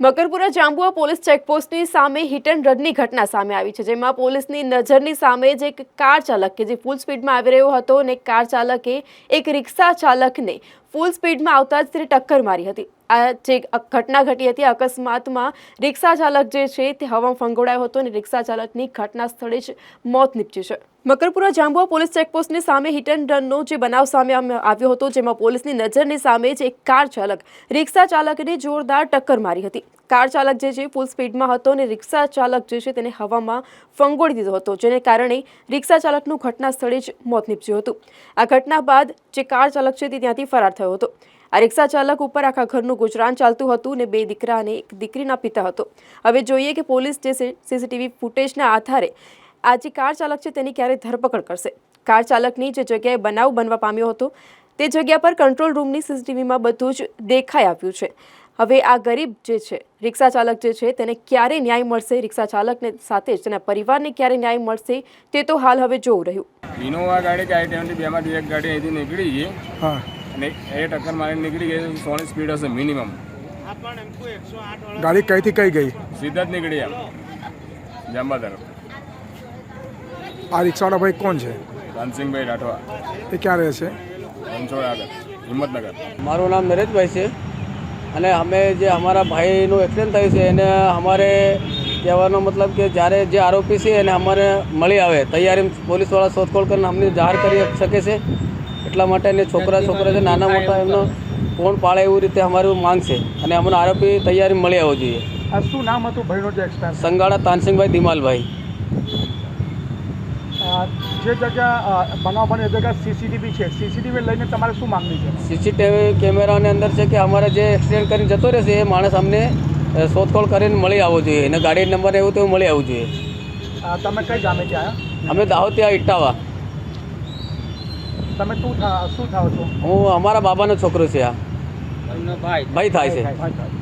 Makarpura Jhabua police ચેકપોસ્ટની સામે hit and રનની ઘટના સામે આવી છે, જેમાં પોલીસની નજરની સામે જ એક કાર ચાલક કે જે ફૂલ સ્પીડમાં આવી રહ્યો હતો અને કાર ચાલકે એક રિક્ષા ચાલકને ફૂલ સ્પીડમાં આવતા જ તેને ટક્કર મારી હતી. આ જે ઘટના ઘટી હતી, અકસ્માતમાં રિક્ષા ચાલક જે છે તે હવામાં ફંગોળાયો હતો અને રિક્ષા ચાલકની ઘટના સ્થળે જ મોત નીપજ્યું છે. મકરપુરા જાંબુઆ પોલીસ ચેકપોસ્ટની સામે હિટ એન્ડ રનનો જે બનાવ સામે આવ્યો હતો, જેમાં પોલીસની નજરની સામે જ એક કાર ચાલક રિક્ષા ચાલકને જોરદાર ટક્કર મારી હતી. કાર ચાલક જે છે ફૂલ સ્પીડમાં હતો અને રિક્ષા ચાલક જે છે તેને હવામાં ફંગોળી દીધો હતો, જેને કારણે રિક્ષા ચાલકનું ઘટના સ્થળે જ મોત નીપજ્યું હતું. આ ઘટના બાદ જે કાર ચાલક છે તે ત્યાંથી ફરાર થયો. હતો. આ રિક્ષા ચાલક ઉપર આખા ઘરનું ગુજરાન ચાલતું હતું અને બે દીકરા અને એક દીકરીના પિતા હતો. હવે જોઈએ કે પોલીસ જે સીસીટીવી ફૂટેજના આધારે આ જે કાર ચાલક છે તેની ક્યારે ધરપકડ કરશે. કાર ચાલકની જે જગ્યાએ બનાવ બનવા પામ્યો હતો તે જગ્યા પર કંટ્રોલ રૂમની સીસીટીવીમાં બધું જ દેખાઈ આવ્યું છે. હવે આ ગરીબ જે છે રિક્ષા ચાલક જે છે તેને ક્યારે ન્યાય મળશે? રિક્ષા ચાલકને સાથે જ તેના પરિવારને ક્યારે ન્યાય મળશે? તે તો હાલ હવે જોવું રહ્યું. ઇનોવા ગાડી કે આઈ ટ્વેન્ટી બેમાંથી એક ગાડી અહીંથી નીકળી છે હા. અને એ ટક્કર મારીને નીકળી ગઈ સોની સ્પીડ હશે મિનિમમ. ગાડી કઈથી કઈ ગઈ? સીધા જ નીકળી એમ. જાંબા તરફ. આ રિક્ષાવાળા ભાઈ કોણ છે? ધનસિંહભાઈ રાઠવા. એ ક્યાં રહે છે? રણછોડ આગળ. હિંમતનગર. મારું નામ નરેશભાઈ છે. અને અમે જે અમારા ભાઈનું એક્સિડન્ટ થયું છે એને અમારે કહેવાનો મતલબ કે જ્યારે જે આરોપી છે એને અમારે મળી આવે. તૈયારી પોલીસવાળા શોધખોળ કરીને અમને જાહેર કરી શકે છે. એટલા માટે એને છોકરા છોકરા છે નાના મોટા એમનો કોણ પાળે એવું રીતે અમારું માંગ છે અને અમને આરોપી તૈયારી મળી આવવો જોઈએ. આ શું નામ હતું ભાઈનો જે એક્સપાયર સંગાડા તાનસિંહભાઈ ધીમાલભાઈ જે જગ્યા બનાવ બની જગ્યા સીસીટીવી છે સીસીટીવી લઈને તમારે શું માંગણી છે? સીસીટીવી કેમેરાની અંદર છે કે અમારે જે એક્સિડન્ટ કરીને જતો રહેશે એ માણસ અમને શોધખોળ કરીને મળી આવવો જોઈએ. અને ગાડી નંબર એવું તેવું મળી આવવું જોઈએ. તમે કઈ ગામે આવ્યા? અમે દાહોદ ત્યાં ઇટાવા તમે શું થા- શું થાવ છો? હું અમારા બાબાનો છોકરો છે આ ભાઈ. થાય છે. ભાઈ થાય.